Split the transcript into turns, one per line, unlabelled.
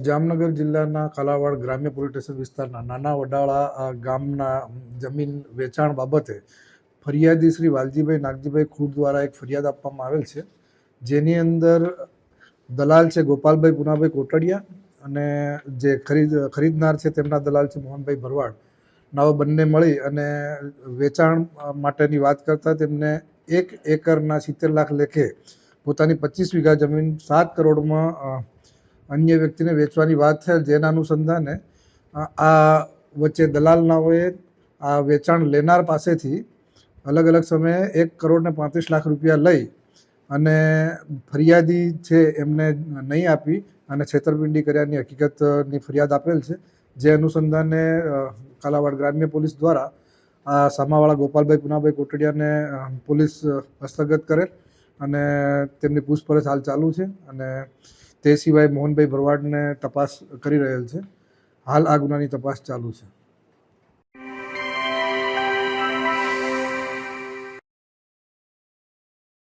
જામનગર જિલ્લાના કાલાવાડ ગ્રામ્ય police station વિસ્તારના નાના વડાળા ગામના જમીન વેચાણ બાબતે ફરિયાદી શ્રી વાલજીભાઈ નાગજીભાઈ ખૂટ દ્વારા એક ફરિયાદ આપવામાં આવેલ છે. જેની અંદર દલાલ છે ગોપાલભાઈ પુનાભાઈ કોટડિયા અને જે ખરીદ, ખરીદનાર છે તેમના દલાલ છે મોહનભાઈ ભરવાડ. નાઓ બંને મળી અને વેચાણ માટેની વાત કરતાં તેમને એક એકરના સિત્તેર લાખ લેખે પોતાની પચીસ વીઘા જમીન સાત કરોડમાં અન્ય વ્યક્તિને વેચવાની વાત થયેલ જેના અનુસંધાને આ વચ્ચે દલાલનાઓએ આ વેચાણ લેનાર પાસેથી અલગ અલગ સમયે એક કરોડ ને પાંત્રીસ લાખ રૂપિયા લઈ અને ફરિયાદી છે એમને નહીં આપી અને છેતરપિંડી કર્યાની હકીકતની ફરિયાદ આપેલ છે. જે અનુસંધાને કાલાવાડ ગ્રામ્ય પોલીસ દ્વારા આ સામાવાળા ગોપાલભાઈ પુનાભાઈ કોટડિયાને પોલીસ હસ્તગત કરેલ અને તેમની પૂછપરછ હાલ ચાલુ છે અને તે સિવાય મોહનભાઈ ભરવાડને તપાસ કરી રહેલ છે. હાલ આ ગુનાની તપાસ ચાલુ છે.